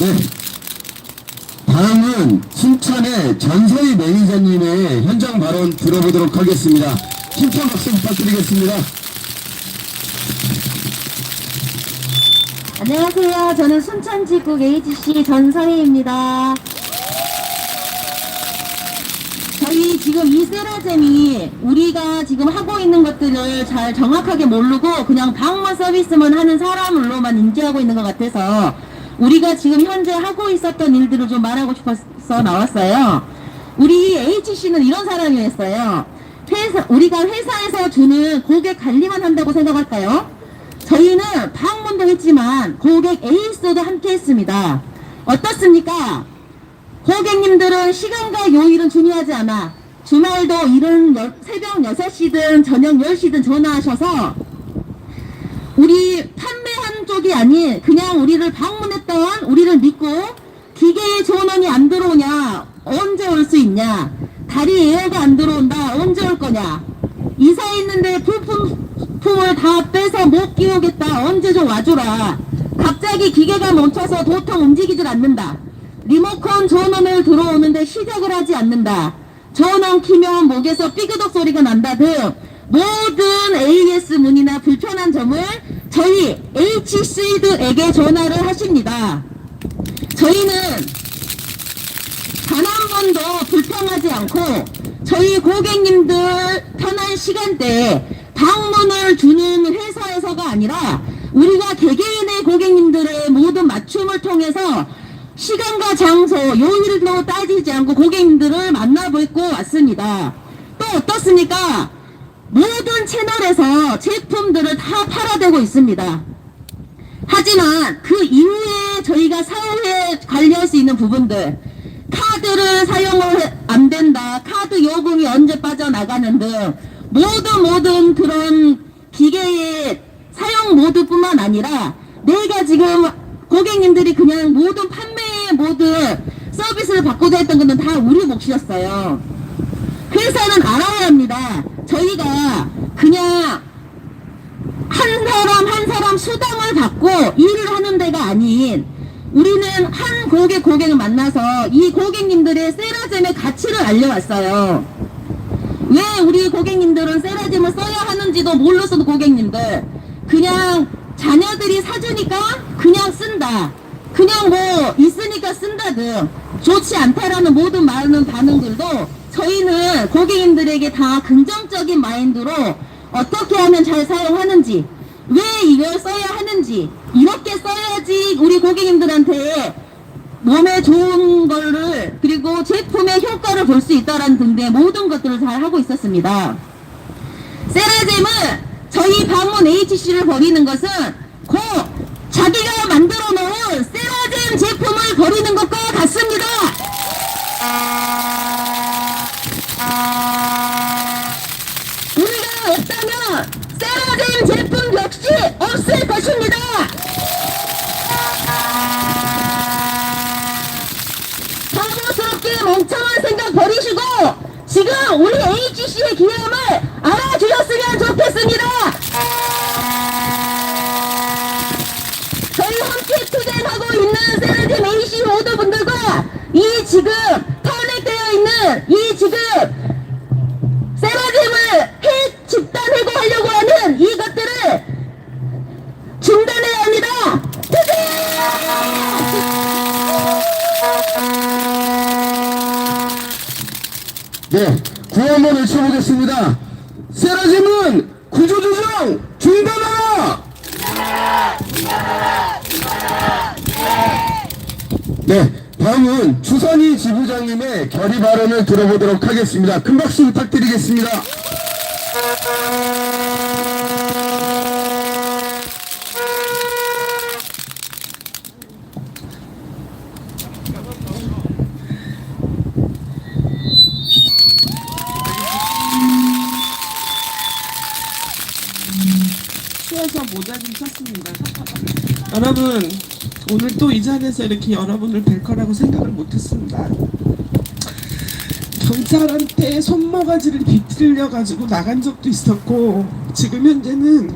네. 다음은 순천의 전서희 매니저님의 현장 발언 들어보도록 하겠습니다. 힘찬 박수 부탁드리겠습니다. 안녕하세요. 저는 순천지국 AGC 전서희입니다. 저희 지금 이 세라젬이 우리가 지금 하고 있는 것들을 잘 정확하게 모르고 그냥 방만 서비스만 하는 사람으로만 인지하고 있는 것 같아서 우리가 지금 현재 하고 있었던 일들을 좀 말하고 싶어서 나왔어요. 우리 HC는 이런 사람이었어요. 회사, 우리가 회사에서 주는 고객 관리만 한다고 생각할까요? 저희는 방문도 했지만 고객 에이스도 함께 했습니다. 어떻습니까? 고객님들은 시간과 요일은 중요하지 않아. 주말도 일은 여- 새벽 6시든 저녁 10시든 전화하셔서 쪽이 아닌 그냥 우리를 방문했던 우리를 믿고 기계에 전원이 안 들어오냐? 언제 올 수 있냐? 다리 에어가 안 들어온다. 언제 올 거냐? 이사 있는데 부품품을 다 빼서 못 끼우겠다. 언제 좀 와줘라. 갑자기 기계가 멈춰서 도통 움직이질 않는다. 리모컨 전원을 들어오는데 시작을 하지 않는다. 전원 키면 목에서 삐그덕 소리가 난다. 등 모든 AS 문의나 불편한 점을 저희 HC드에게 전화를 하십니다. 저희는 단 한 번도 불평하지 않고 저희 고객님들 편한 시간대에 방문을 주는 회사에서가 아니라 우리가 개개인의 고객님들의 모든 맞춤을 통해서 시간과 장소, 요일도 따지지 않고 고객님들을 만나뵙고 왔습니다. 또 어떻습니까? 모든 채널에서 제품들을 다 팔아대고 있습니다. 하지만 그 이후에 저희가 사후에 관리할 수 있는 부분들. 카드를 사용을 해- 안 된다. 카드 요금이 언제 빠져나가는 등 모든 모든 그런 기계의 사용 모드뿐만 아니라 내가 지금 고객님들이 그냥 모든 판매의 모든 서비스를 받고자 했던 것은 다 우리 몫이었어요. 회사는 알아야 합니다. 저희가 그냥 한 사람 수당을 받고 일을 하는 데가 아닌 우리는 한 고객 고객을 만나서 이 고객님들의 세라젬의 가치를 알려왔어요. 왜 우리 고객님들은 세라젬을 써야 하는지도 몰랐어도 고객님들 그냥 자녀들이 사주니까 그냥 쓴다. 그냥 뭐 있으니까 쓴다 등 좋지 않다라는 모든 많은 반응들도 저희는 고객님들에게 다 긍정적인 마인드로 어떻게 하면 잘 사용하는지 왜 이걸 써야 하는지 이렇게 써야지 우리 고객님들한테 몸에 좋은 거를 그리고 제품의 효과를 볼 수 있다라는 등의 모든 것들을 잘 하고 있었습니다. 세라젬은 저희 방문 HC를 버리는 것은 곧 자기가 만들어 놓은 세라젬 제품을 버리는 것과 같습니다. 멍청한 생각 버리시고 지금 우리 HC의 기함을 알아주셨으면 좋겠습니다. 저희 함께 투쟁하고 있는 세라젬 AC 모두 분들과 이 지금 탄핵되어 있는 이 지금 세라짐은 구조조정 중단하라! 네, 다음은 주선희 지부장님의 결의 발언을 들어보도록 하겠습니다. 큰 박수 부탁드리겠습니다. 수에서 모자 좀 쳤습니다. 여러분 오늘 또 이 자리에서 이렇게 여러분을 뵐 거라고 생각을 못했습니다. 경찰한테 손모가지를 비틀려 가지고 나간 적도 있었고 지금 현재는